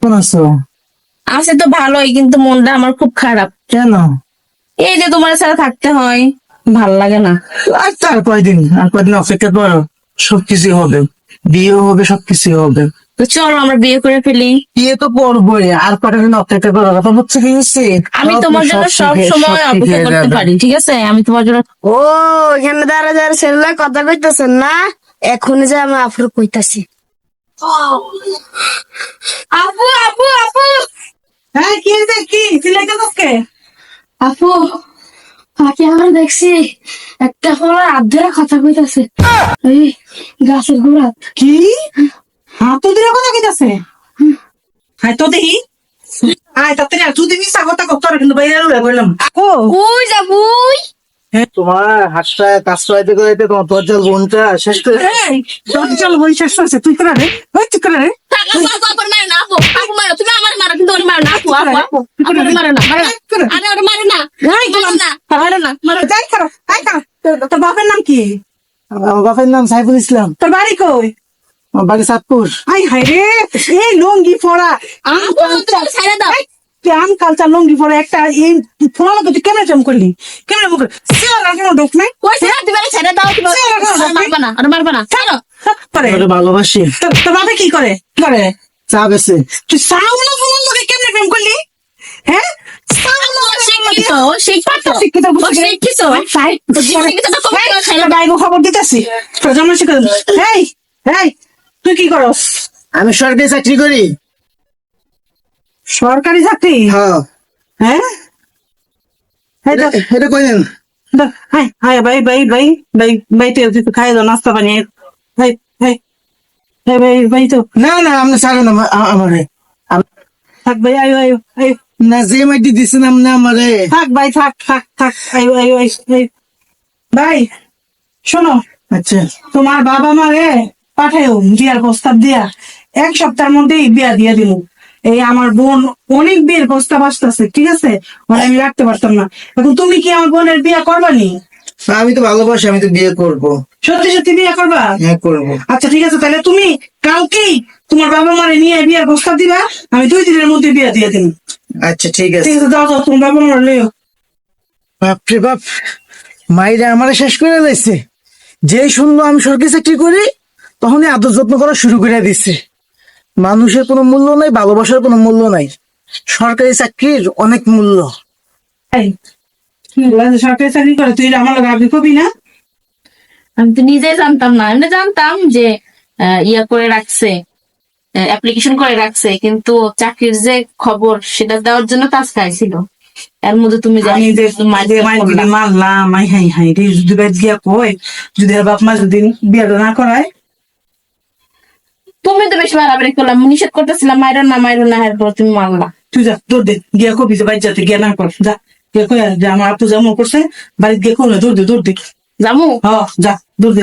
কেমন আছো? আছে তো ভালোই কিন্তু মনটা আমার খুব খারাপ। কেন? এই যে তোমার সাথে থাকতে হয় ভালো লাগে না। আর তার কয়দিন আর কয়দিন অপেক্ষা করো সবকিছু হবে। বিয়ে হবে সবকিছু হবে। তো চলো আমরা বিয়ে করে ফেলি। বিয়ে তো করবোই আর কটা দিন অপেক্ষা করো? কথা হচ্ছে কি হচ্ছে আমি তোমার জন্য সব সময় অপেক্ষা করতে পারি ঠিক আছে? আমি তোমার জন্য ও এখানে দাঁড়া দাঁড়া ছেলে কথা কইতেছেন না? এখন যে আমি আফর কইতাছি। আপু আপু আপু। হ্যাঁ কি রে, কি? সিলেক্ট আজকে আপু কাকে আমার দেখছি একটা ফলা আধা কথা কইতাছে। এই গাছের গোড়াত কি? হ্যাঁ তো দিলে কথা কইতাছে? হ্যাঁ তো দেখি। আয় তাতে না তুই দিবি সাগরটা কত কিন্তু বাইরে বললাম ও ওই যাবুই? তোমার হাসটা কাজটা আইতে করাইতে তোমার দরজাল বোনটা শেষ করে দরজাল বোন শেষ হয়েছে তুই করে রে ওই তুই করে রে বাপের নাম কি? বাপের নাম সাইফুল ইসলাম। তোর বাড়ি কই? বাড়ি সাতপুর। আই হাই রে এই লুঙ্গি পরা। আম ছেড়ে দাও। তুই আম কালচার লুঙ্গি পরে একটা এই ফোন তুই কেমন চম করলি। কেমন মুখ সিওর কোনো ডোক নাই ওই ছেড়ে, তুমি ওরে ছেড়ে দাও, তুমি মারবা না, ওরে মারবা না। ছাড়ো। করে ভালোবাসি। তোর তোর বাপে কি করে? কি করে? চা বেছে। তুই সাউনা ফোন লোকে কেমনে প্রেম করলি? হ্যাঁ। তো আমি সরকারি চাকরি করি। সরকারি চাকরি? হ্যাঁ। হ্যাঁ? এটা হাই হাই ভাই ভাই ভাই ভাই ভাই তুই তুই খাই দাও নাস্তা পানি ভাই ভাই ভাই ভাই ভাই তো। না না আপনি ছাড়েন আমা- আ- আমারে। থাক ভাই আয়ো আয়ো আয়ো। না যে মাইটি দিচ্ছেন আপনি আমারে। থাক ভাই থাক থাক থাক আয়ো আয়ো আয়ো আয়ো। ভাই শোনো আচ্ছা। তোমার বাবা মা মারে পাঠায়ও বিয়ার প্রস্তাব দিয়া এক সপ্তাহের মধ্যেই বিয়া দিয়া দিল এই আমার বোন অনেক বিয়ের প্রস্তাব আসতেছে ঠিক আছে? ওরা আমি রাখতে পারতাম না। এখন তুমি কি আমার বোনের বিয়ে করবানি? না, আমি তো ভালোবাসি আমি তো বিয়ে করব। সত্যি সত্যি বিয়ে করবা? হ্যাঁ করব। আচ্ছা ঠিক আছে তাহলে তুমি কালকেই তোমার বাবা মারে নিয়ে বিয়ার প্রস্তাব দিবা আমি দুই দিনের মধ্যে বিয়ে দিয়ে দিন আচ্ছা ঠিক আছে। ঠিক আছে যাও তোমার বাবা মারে লইও বাপরে বাপ মাইরা আমারে শেষ করে দিচ্ছে যেই শুনলো আমি সরকারি চাকরি করি তখনই আদর যত্ন করা শুরু করে দিচ্ছে মানুষের কোনো মূল্য নাই ভালোবাসার কোনো মূল্য নাই। সরকারি চাকরির অনেক মূল্য। সরকারি চাকরি করে তুই আমার লগে কবি না? আমি তো নিজেই জানতাম না। এমনি জানতাম যে আহ, ইয়া করে রাখছে অ্যাপ্লিকেশন করে রাখছে কিন্তু চাকরির যে খবর সেটা দেওয়ার জন্য কাজ খাইছিল এর মধ্যে তুমি মারলাম আই হাই হাই রে যদি গিয়া কই যদি আর বাপ মা যদি বিয়াটা না করায় তুমি তো বেশি বাড়াবাড়ি করলাম নিষেধ করতেছিলাম মাইরো না মাইরো না হের পর তুমি মারলা। তুই যা তোর দে গিয়া কবি যে বাইর যাতে গিয়া না কর যা। গিয়া কই যে আমার আপু যেমন করছে বাড়িতে গিয়ে কোন দৌড় দে দৌড় দে। জামু? হ যা দৌড় দে।